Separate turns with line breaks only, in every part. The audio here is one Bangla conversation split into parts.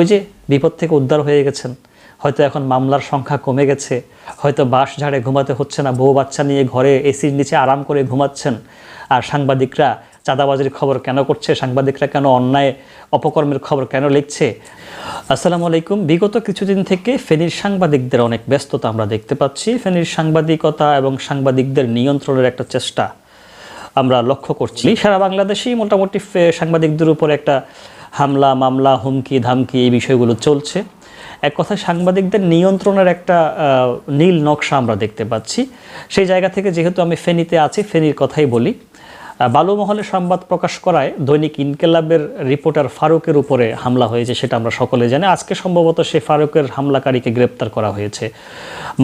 ওই যে বিপদ থেকে উদ্ধার হয়ে গেছেন। হয়তো এখন মামলার সংখ্যা কমে গেছে। হয়তো বাস ঝাড়ে ঘুমাতে হচ্ছে না। বউ বাচ্চা নিয়ে ঘরে এসির নিচে আরাম করে ঘুমাচ্ছেন। আর সাংবাদিকরা চাঁদাবাজির খবর কেন করছে? সাংবাদিকরা কেন অন্যায়, অপকর্মের খবর কেন লিখছে? আসসালামু আলাইকুম। বিগত কিছুদিন থেকে ফেনীর সাংবাদিকদের অনেক ব্যস্ততা আমরা দেখতে পাচ্ছি। ফেনীর সাংবাদিকতা এবং সাংবাদিকদের নিয়ন্ত্রণের একটা চেষ্টা আমরা লক্ষ্য করছি। সারা বাংলাদেশেই মোটামুটি সাংবাদিকদের উপর একটা হামলা, মামলা, হুমকি, ধামকি এই বিষয়গুলো চলছে। এক কথায় সাংবাদিকদের নিয়ন্ত্রণের একটা নীল নকশা আমরা দেখতে পাচ্ছি। সেই জায়গা থেকে যেহেতু আমি ফেনীতে আছি, ফেনীর কথাই বলি। বালুমহলে সংবাদ প্রকাশ করায় দৈনিক ইনকেলাবের রিপোর্টার ফারুকের উপরে হামলা হয়েছে সেটা আমরা সকলে জানি। আজকে সম্ভবত সে ফারুকের হামলাকারীকে গ্রেপ্তার করা হয়েছে।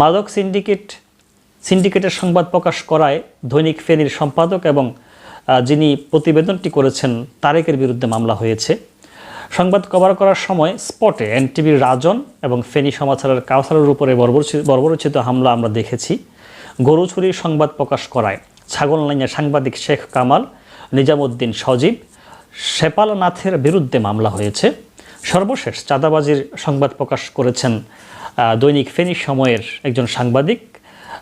মাদক সিন্ডিকেট, সিন্ডিকেটের সংবাদ প্রকাশ করায় দৈনিক ফেনীর সম্পাদক এবং যিনি প্রতিবেদনটি করেছেন, তারেকের বিরুদ্ধে মামলা হয়েছে। সংবাদ কভার করার সময় স্পটে এনটিভির রাজন এবং ফেনী সমাচারের কাউসারের উপরে বর্বরচি- বর্বরচিত হামলা আমরা দেখেছি। গরুছড়ির সংবাদ প্রকাশ করায় ছাগল ছাগলনাইয়া সাংবাদিক শেখ কামাল, নিজামুদ্দিন সজীব, শেপালনাথের বিরুদ্ধে মামলা হয়েছে। সর্বশেষ চাঁদাবাজির সংবাদ প্রকাশ করেছেন দৈনিক ফেনী সময়ের একজন সাংবাদিক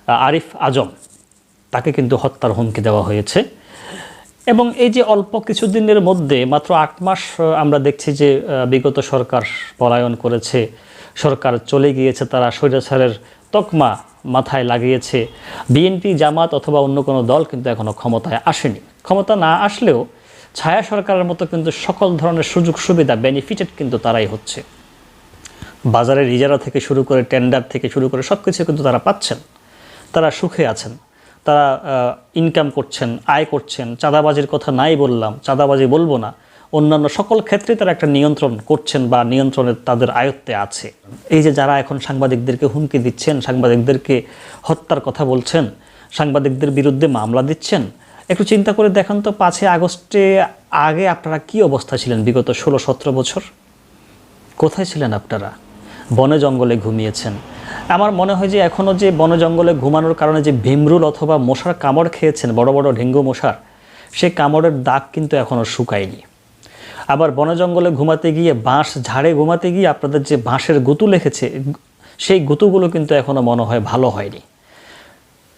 আরিফ আজম। তাকে কিন্তু হত্যার হুমকি দেওয়া হয়েছে। এবং এই যে অল্প কিছুদিনের মধ্যে, মাত্র আট মাস আমরা দেখছি যে বিগত সরকার পলায়ন করেছে। সরকার চলে গিয়েছে, তারা স্বৈরাচারের তকমা মাথায় লাগিয়েছে। বিএনপি, জামাত অথবা অন্য কোনো দল কিন্তু এখনও ক্ষমতায় আসেনি। ক্ষমতা না আসলেও ছায়া সরকারের মতো কিন্তু সকল ধরনের সুযোগ সুবিধা বেনিফিটেড কিন্তু তারাই হচ্ছে। বাজারের ইজারা থেকে শুরু করে টেন্ডার থেকে শুরু করে সব কিছু কিন্তু তারা পাচ্ছেন। তারা সুখে আছেন। তারা ইনকাম করছেন, আয় করছেন, চাঁদাবাজির কথা নাই বললাম, চাঁদাবাজি বলব না। অন্যান্য সকল ক্ষেত্রে তারা একটা নিয়ন্ত্রণ করছেন বা নিয়ন্ত্রণের তাদের আয়ত্তে আছে। এই যে যারা এখন সাংবাদিকদেরকে হুমকি দিচ্ছেন, সাংবাদিকদেরকে হত্যার কথা বলছেন, সাংবাদিকদের বিরুদ্ধে মামলা দিচ্ছেন, একটু চিন্তা করে দেখান তো পাঁচই আগস্টে আগে আপনারা কি অবস্থা ছিলেন বিগত ষোলো সতেরো বছর? কোথায় ছিলেন আপনারা? বনে জঙ্গলে ঘুমিয়েছেন। আমার মনে হয় যে এখনও যে বন জঙ্গলে ঘুমানোর কারণে যে ভীমরুল অথবা মশার কামড় খেয়েছেন, বড় বড় ডেঙ্গু মশার সেই কামড়ের দাগ কিন্তু এখনও শুকায়নি। আবার বন জঙ্গলে ঘুমাতে গিয়ে বাঁশ ঝাড়ে ঘুমাতে গিয়ে আপনাদের যে বাঁশের গুতু লেখেছে, সেই গুতুগুলো কিন্তু এখনও মনে হয় ভালো হয়নি।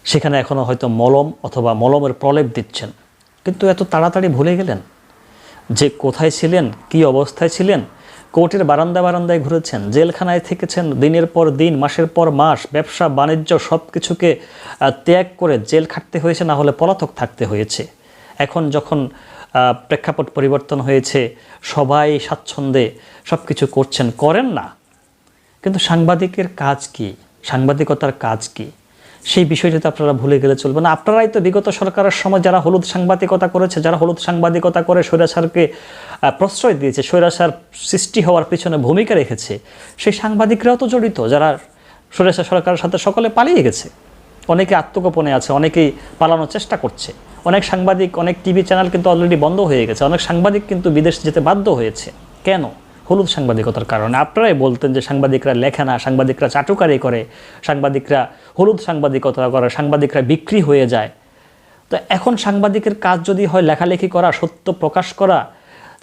সেখানে এখনও হয়তো মলম অথবা মলমের প্রলেপ দিচ্ছেন। কিন্তু এত তাড়াতাড়ি ভুলে গেলেন? যে কোথায় ছিলেন, কি অবস্থায় ছিলেন কোর্টের বারান্দা বারান্দায় ঘুরেছেন, জেলখানায় থেকেছেন, দিনের পর দিন, মাসের পর মাস, ব্যবসা, বাণিজ্য সব কিছুকে ত্যাগ করে জেল খাটতে হয়েছে, না হলে পলাতক থাকতে হয়েছে। এখন যখন প্রেক্ষাপট পরিবর্তন হয়েছে, সবাই স্বাচ্ছন্দ্যে সব কিছু করছেন, করেন না। কিন্তু সাংবাদিকের কাজ কি? সাংবাদিকতার কাজ কি? সেই বিষয়টি তো আপনারা ভুলে গেলে চলবে না। আপনারাই তো বিগত সরকারের সময় যারা হলুদ সাংবাদিকতা করেছে, যারা হলুদ সাংবাদিকতা করে স্বৈরাচারকে প্রশ্রয় দিয়েছে, স্বৈরাচার সৃষ্টি হওয়ার পিছনে ভূমিকা রেখেছে, সেই সাংবাদিকরাও তো জড়িত যারা স্বৈরাচার সরকারের সাথে সকলে পালিয়ে গেছে। অনেকে আত্মগোপনে আছে, অনেকেই পালানোর চেষ্টা করছে। অনেক সাংবাদিক, অনেক টিভি চ্যানেল কিন্তু অলরেডি বন্ধ হয়ে গেছে, অনেক সাংবাদিক কিন্তু বিদেশ যেতে বাধ্য হয়েছে। কেন? হলুদ সাংবাদিকতার কারণে। আপনারাই বলতেন যে সাংবাদিকরা লেখে না, সাংবাদিকরা চাটুকারি করে, সাংবাদিকরা হলুদ সাংবাদিকতা করে, সাংবাদিকরা বিক্রি হয়ে যায়। তো এখন সাংবাদিকের কাজ যদি হয় লেখালেখি করা, সত্য প্রকাশ করা,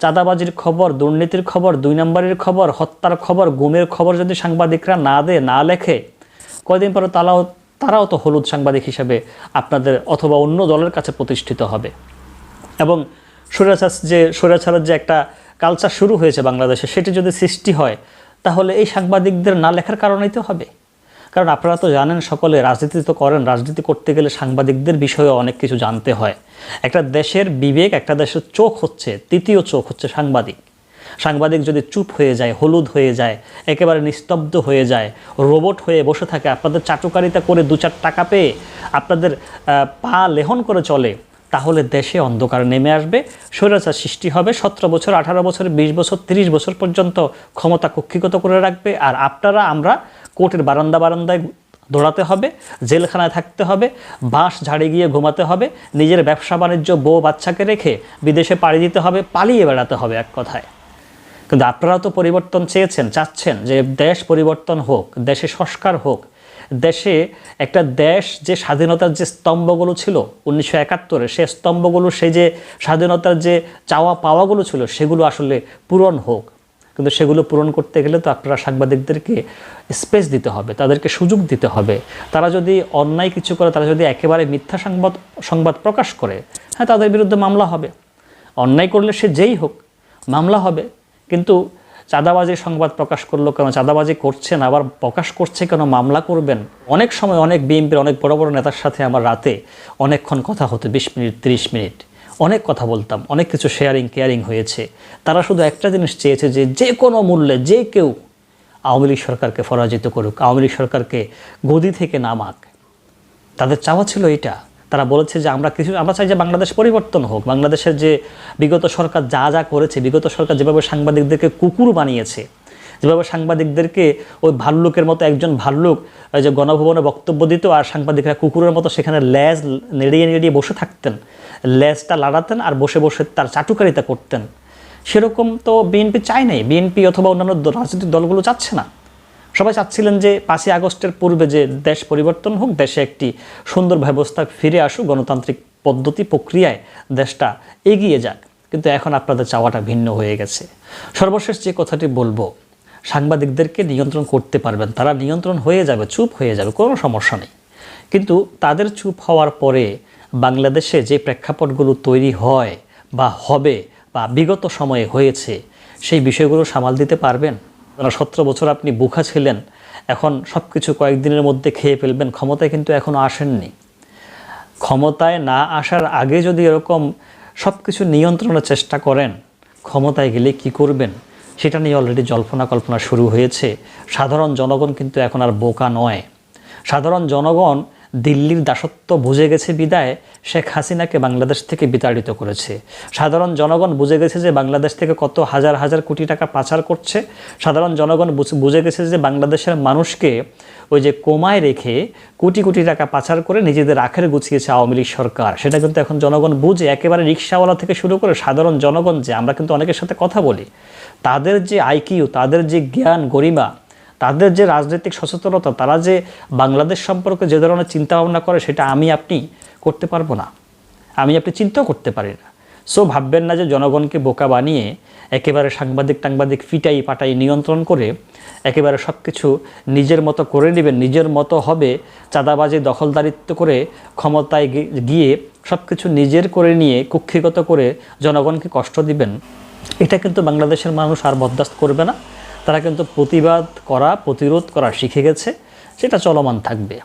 চাঁদাবাজির খবর, দুর্নীতির খবর, দুই নম্বরের খবর, হত্যার খবর, গুমের খবর যদি সাংবাদিকরা না দেয়, না লেখে, কয়দিন পরে তারাও তারাও তো হলুদ সাংবাদিক হিসেবে আপনাদের অথবা অন্য দলের কাছে প্রতিষ্ঠিত হবে। এবং স্বৈরাচার যে স্বৈরাচারের যে একটা কালচার শুরু হয়েছে বাংলাদেশে, সেটি যদি সৃষ্টি হয়, তাহলে এই সাংবাদিকদের না লেখার কারণেই তো হবে। কারণ আপনারা তো জানেন, সকলে রাজনীতি তো করেন, রাজনীতি করতে গেলে সাংবাদিকদের বিষয়ে অনেক কিছু জানতে হয়। একটা দেশের বিবেক, একটা দেশের চোখ হচ্ছে, তৃতীয় চোখ হচ্ছে সাংবাদিক। সাংবাদিক যদি চুপ হয়ে যায়, হলুদ হয়ে যায়, একেবারে নিস্তব্ধ হয়ে যায়, রোবট হয়ে বসে থাকে, আপনাদের চাটুকারিতা করে দু চার টাকা পেয়ে আপনাদের পা লেহন করে চলে তাহলে দেশে অন্ধকার নেমে আসবে। স্বৈরাচার সৃষ্টি হবে সতেরো বছর, আঠারো বছর, বিশ বছর, তিরিশ বছর পর্যন্ত ক্ষমতা কক্ষিগত করে রাখবে। আর আপনারা, আমরা কোর্টের বারান্দা বারান্দায় দৌড়াতে হবে, জেলখানায় থাকতে হবে, বাঁশ ঝাড়ে গিয়ে ঘুমাতে হবে, নিজের ব্যবসা বাণিজ্য বউ বাচ্চাকে রেখে বিদেশে পাড়ি দিতে হবে, পালিয়ে বেড়াতে হবে এক কথায়। কিন্তু আপনারা তো পরিবর্তন চেয়েছেন, চাচ্ছেন যে দেশ পরিবর্তন হোক, দেশে সংস্কার হোক দেশে একটা দেশ যে স্বাধীনতার যে স্তম্ভগুলো ছিল, উনিশশো একাত্তরে সে স্তম্ভগুলো, সেই যে স্বাধীনতার যে চাওয়া পাওয়াগুলো ছিল, সেগুলো আসলে পূরণ হোক। কিন্তু সেগুলো পূরণ করতে গেলে তো আপনারা সাংবাদিকদেরকে স্পেস দিতে হবে, তাদেরকে সুযোগ দিতে হবে। তারা যদি অন্যায় কিছু করে, তারা যদি একেবারে মিথ্যা সংবাদ সংবাদ প্রকাশ করে হ্যাঁ তাদের বিরুদ্ধে মামলা হবে। অন্যায় করলে সে যেই হোক, মামলা হবে। কিন্তু চাঁদাবাজি সংবাদ প্রকাশ করল কেন? চাঁদাবাজি করছেন আবার প্রকাশ করছে কেন? মামলা করবেন? অনেক সময় অনেক বিএনপির অনেক বড় বড় নেতার সাথে আমার রাতে অনেকক্ষণ কথা হতো, বিশ মিনিট, তিরিশ মিনিট। অনেক কথা বলতাম, অনেক কিছু শেয়ারিং কেয়ারিং হয়েছে। তারা শুধু একটা জিনিস চেয়েছে যে যে কোনো মূল্যে যে কেউ আওয়ামী লীগ সরকারকে পরাজিত করুক, আওয়ামী লীগ সরকারকে গদি থেকে নামাক। তাদের চাওয়া ছিল এটা তারা বলেছে যে আমরা কিছু আমরা চাই যে বাংলাদেশ পরিবর্তন হোক। বাংলাদেশের যে বিগত সরকার যা যা করেছে, বিগত সরকার যেভাবে সাংবাদিকদেরকে কুকুর বানিয়েছে, যেভাবে সাংবাদিকদেরকে ওই ভাল্লুকের মতো একজন ভাল্লুক, ওই যে গণভবনে বক্তব্য দিত আর সাংবাদিকরা কুকুরের মতো সেখানে ল্যাজ নেড়িয়ে নেড়িয়ে বসে থাকতেন ল্যাজটা লাড়াতেন আর বসে বসে তার চাটুকারিতা করতেন। সেরকম তো বিএনপি চায় নাই। বিএনপি অথবা অন্যান্য রাজনৈতিক দলগুলো চাচ্ছে না। সবাই চাচ্ছিলেন যে পাঁচই আগস্টের পূর্বে যে দেশ পরিবর্তন হোক, দেশে একটি সুন্দর ব্যবস্থা ফিরে আসুক, গণতান্ত্রিক পদ্ধতি, প্রক্রিয়ায় দেশটা এগিয়ে যাক। কিন্তু এখন আপনাদের চাওয়াটা ভিন্ন হয়ে গেছে। সর্বশেষ যে কথাটি বলব, সাংবাদিকদেরকে নিয়ন্ত্রণ করতে পারবেন, তারা নিয়ন্ত্রণ হয়ে যাবে, চুপ হয়ে যাবে, কোনো সমস্যা নেই। কিন্তু তাদের চুপ হওয়ার পরে বাংলাদেশে যে প্রেক্ষাপটগুলো তৈরি হয় বা হবে বা বিগত সময়ে হয়েছে, সেই বিষয়গুলো সামাল দিতে পারবেন? সতেরো বছর আপনি বুখা ছিলেন, এখন সব কিছু কয়েকদিনের মধ্যে খেয়ে ফেলবেন, ক্ষমতায় কিন্তু এখনও আসেননি। ক্ষমতায় না আসার আগে যদি এরকম সব কিছু নিয়ন্ত্রণের চেষ্টা করেন, ক্ষমতায় গেলে কি করবেন? সেটা নিয়ে অলরেডি জল্পনা কল্পনা শুরু হয়েছে। সাধারণ জনগণ কিন্তু এখন আর বোকা নয়। সাধারণ জনগণ দিল্লির দাসত্ব বুঝে গেছে বিদায় শেখ হাসিনাকে বাংলাদেশ থেকে বিতাড়িত করেছে। সাধারণ জনগণ বুঝে গেছে যে বাংলাদেশ থেকে কত হাজার হাজার কোটি টাকা পাচার করছে। সাধারণ জনগণ বুঝ- গেছে যে বাংলাদেশের মানুষকে ওই যে কোমায় রেখে কোটি কোটি টাকা পাচার করে নিজেদের আখের গুছিয়েছে আওয়ামী লীগ সরকার। সেটা কিন্তু এখন জনগণ বুঝে একেবারে রিক্সাওয়ালা থেকে শুরু করে সাধারণ জনগণ যে আমরা কিন্তু অনেকের সাথে কথা বলি, তাদের যে আইকিউ, তাদের যে জ্ঞান গরিমা তাদের যে রাজনৈতিক সচেতনতা, তারা যে বাংলাদেশ সম্পর্কে যে ধরনের চিন্তা ভাবনা করে, সেটা আমি আপনি করতে পারব না। আমি আপনি চিন্তাও করতে পারি না। সো ভাববেন না যে জনগণকে বোকা বানিয়ে একেবারে সাংবাদিক টাংবাদিক ফিটাই পাটাই নিয়ন্ত্রণ করে একেবারে সব কিছু নিজের মতো করে নেবেন, নিজের মতো হবে, চাঁদাবাজি, দখলদারিত্ব করে ক্ষমতায় গিয়ে সব কিছু নিজের করে নিয়ে কুক্ষিগত করে জনগণকে কষ্ট দিবেন। এটা কিন্তু বাংলাদেশের মানুষ আর বরদাস্ত করবে না। তারা কিন্তু প্রতিবাদ করা প্রতিরোধ করা শিখে গেছে সেটা চলমান থাকবে।